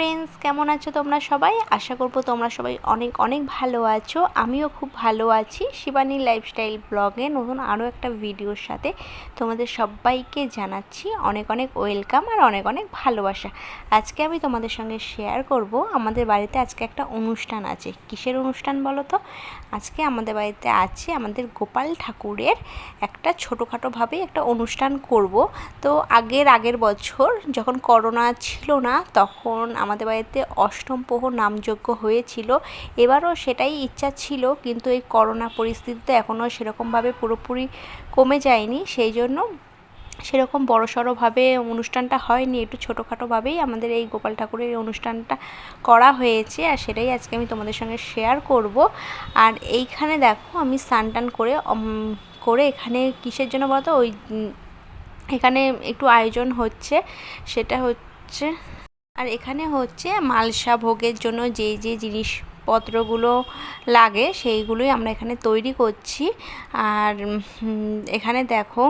Friends কেমন আছো তোমরা সবাই? আশা করব তোমরা সবাই অনেক অনেক ভালো আছো। আমিও খুব ভালো আছি। শিবানী লাইফস্টাইল ব্লগে নতুন আরও একটা ভিডিওর সাথে তোমাদের সবাইকে জানাচ্ছি অনেক অনেক ওয়েলকাম আর অনেক অনেক ভালোবাসা। আজকে আমি তোমাদের সঙ্গে শেয়ার করব। আমাদের বাড়িতে আজকে একটা অনুষ্ঠান আছে। কিসের অনুষ্ঠান বলো তো? আজকে আমাদের বাড়িতে আছে আমাদের গোপাল ঠাকুরের একটা ছোটোখাটোভাবে একটা অনুষ্ঠান করব। তো আগের আগের বছর যখন করোনা ছিল না, তখন আমাদের বাড়িতে অষ্টম প্রহর নামযজ্ঞ হয়েছিল। এবারও সেটাই ইচ্ছা ছিল, কিন্তু এই করোনা পরিস্থিতিতে এখনও সেরকমভাবে পুরোপুরি কমে যায়নি। সেই জন্য সেরকম বড় সড়োভাবে অনুষ্ঠানটা হয়নি, একটু ছোটোখাটোভাবেই আমাদের এই গোপাল ঠাকুরের এই অনুষ্ঠানটা করা হয়েছে, আর সেটাই আজকে আমি তোমাদের সঙ্গে শেয়ার করব। আর এইখানে দেখো, আমি স্নান করে করে এখানে কিসের জন্য বলতো? ওই এখানে একটু আয়োজন হচ্ছে, সেটা হচ্ছে আর এখানে হচ্ছে মালসা ভোগের জন্য যে যে জিনিসপত্রগুলো লাগে সেইগুলোই আমরা এখানে তৈরি করছি। আর এখানে দেখো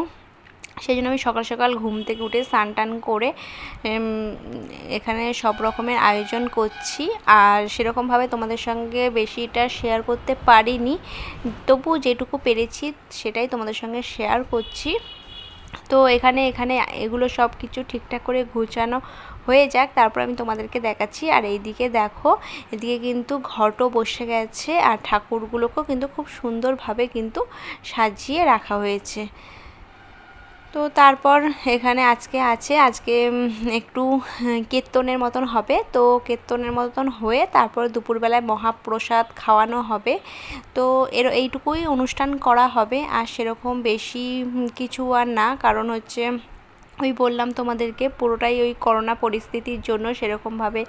সেই জন্য আমি সকাল সকাল ঘুম থেকে উঠে স্নান টান করে এখানে সব রকমের আয়োজন করছি। আর সেরকমভাবে তোমাদের সঙ্গে বেশিটা শেয়ার করতে পারিনি তবু যেটুকু পেরেছি সেটাই তোমাদের সঙ্গে শেয়ার করছি। তো এখানে এখানে এগুলো সব কিছু ঠিকঠাক করে গুছানো হয়ে যাক, তারপর আমি তোমাদেরকে দেখাচ্ছি। আর এইদিকে দেখো, এদিকে কিন্তু ঘটও বসে গেছে আর ঠাকুরগুলোকেও কিন্তু খুব সুন্দরভাবে কিন্তু সাজিয়ে রাখা হয়েছে। তো তারপর এখানে আজকে আছে, আজকে একটু কীর্তনের মতন হবে। তো কীর্তনের মতন হয়ে তারপর দুপুরবেলায় মহাপ্রসাদ খাওয়ানো হবে। তো এর, এইটুকুই অনুষ্ঠান করা হবে। আর সেরকম বেশি কিছু আর না। কারণ হচ্ছে ওই বললাম তোমাদেরকে, পুরোটাই ওই করোনা পরিস্থিতির জন্য সেরকমভাবে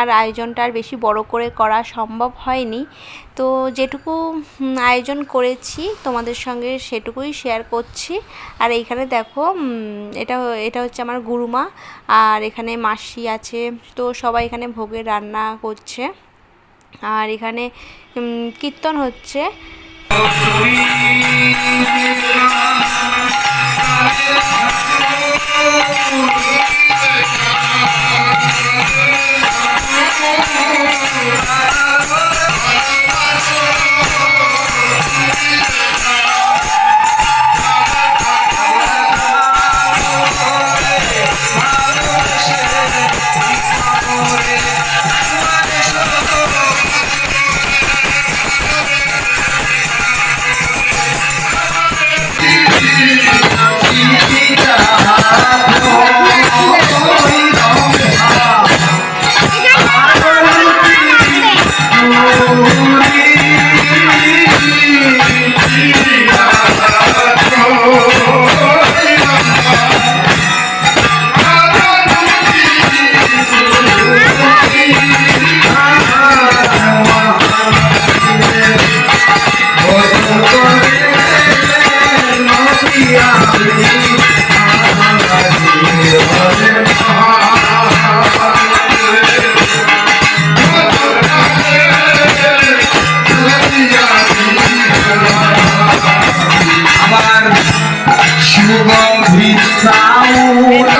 আর আয়োজনটা আর বেশি বড় করে করা সম্ভব হয়নি। তো যেটুকু আয়োজন করেছি, তোমাদের সঙ্গে সেটুকুই শেয়ার করছি। আর এইখানে দেখো এটা এটা হচ্ছে আমার গুরুমা, আর এখানে মাসি আছে। তো সবাই এখানে ভোগের রান্না করছে। আর এখানে কীর্তন হচ্ছে। เราเรา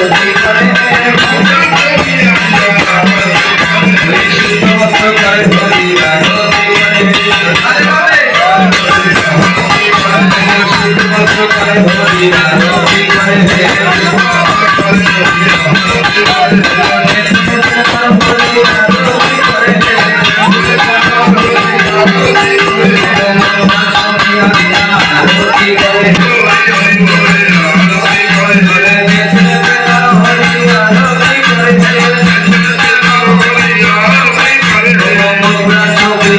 যদি করে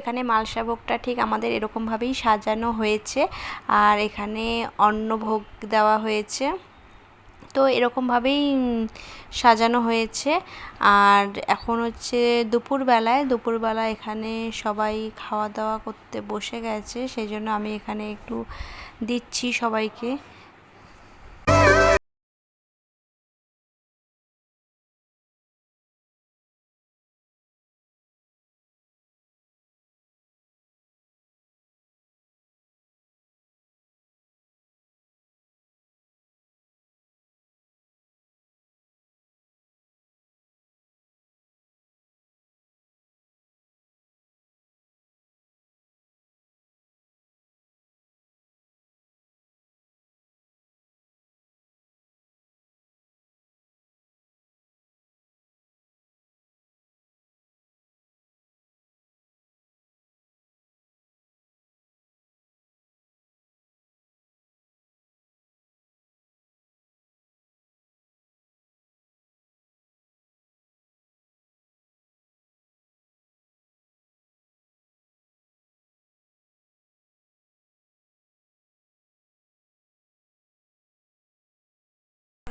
এখানে মালসাভোগটা ঠিক আমাদের এরকমভাবেই সাজানো হয়েছে। আর এখানে অন্নভোগ দেওয়া হয়েছে। তো এরকমভাবেই সাজানো হয়েছে। আর এখন হচ্ছে দুপুরবেলায়, দুপুরবেলা এখানে সবাই খাওয়া দাওয়া করতে বসে গেছে। সেই জন্য আমি এখানে একটু দিচ্ছি সবাইকে।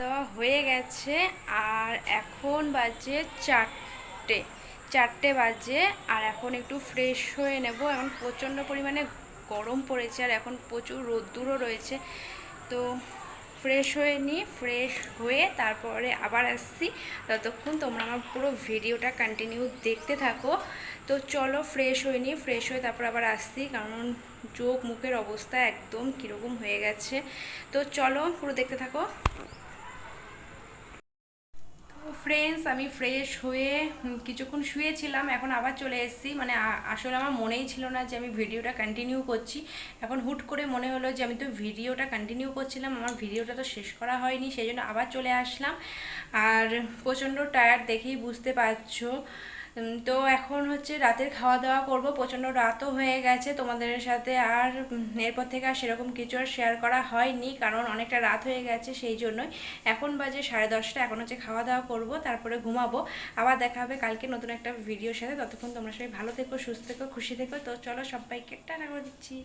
দেওয়া হয়ে গেছে আর এখন বাজে চারটে। চারটে বাজে আর এখন একটু ফ্রেশ হয়ে নেব। এখন প্রচণ্ড পরিমাণে গরম পড়েছে আর এখন প্রচুর রোদ্দুরও রয়েছে। তো ফ্রেশ হয়ে নিই ফ্রেশ হয়ে তারপরে আবার আসছি। ততক্ষণ তোমরা আমার পুরো ভিডিওটা কন্টিনিউ দেখতে থাকো। তো চলো ফ্রেশ হয়ে নিই ফ্রেশ হয়ে তারপর আবার আসছি কারণ চোখ মুখের অবস্থা একদম কীরকম হয়ে গেছে। তো চলো পুরো দেখতে থাকো। ফ্রেন্ডস আমি ফ্রেশ হয়ে কিছুক্ষণ শুয়েছিলাম, এখন আবার চলে এসেছি। মানে আসলে আমার মনেই ছিল না যে আমি ভিডিওটা কন্টিনিউ করছি। এখন হুট করে মনে হলো যে আমি তো ভিডিওটা কন্টিনিউ করছিলাম, আমার ভিডিওটা তো শেষ করা হয়নি, সেই জন্য আবার চলে আসলাম। আর প্রচণ্ড টায়ার্ড দেখেই বুঝতে পারছ। তো এখন হচ্ছে রাতের খাওয়া দাওয়া করব। প্রচণ্ড রাতও হয়ে গেছে তোমাদের সাথে আর এরপর থেকে আর সেরকম কিছু আর শেয়ার করা হয়নি কারণ অনেকটা রাত হয়ে গেছে সেই জন্যই। এখন বাজে সাড়ে দশটা, এখন হচ্ছে খাওয়া দাওয়া করব, তারপরে ঘুমাবো। আবার দেখা হবে কালকে নতুন একটা ভিডিওর সাথে। ততক্ষণ তোমরা সবাই ভালো থেকো, সুস্থ থেকো, খুশি থেকো। তো চলো সবাইকে টাটা করে দিচ্ছি।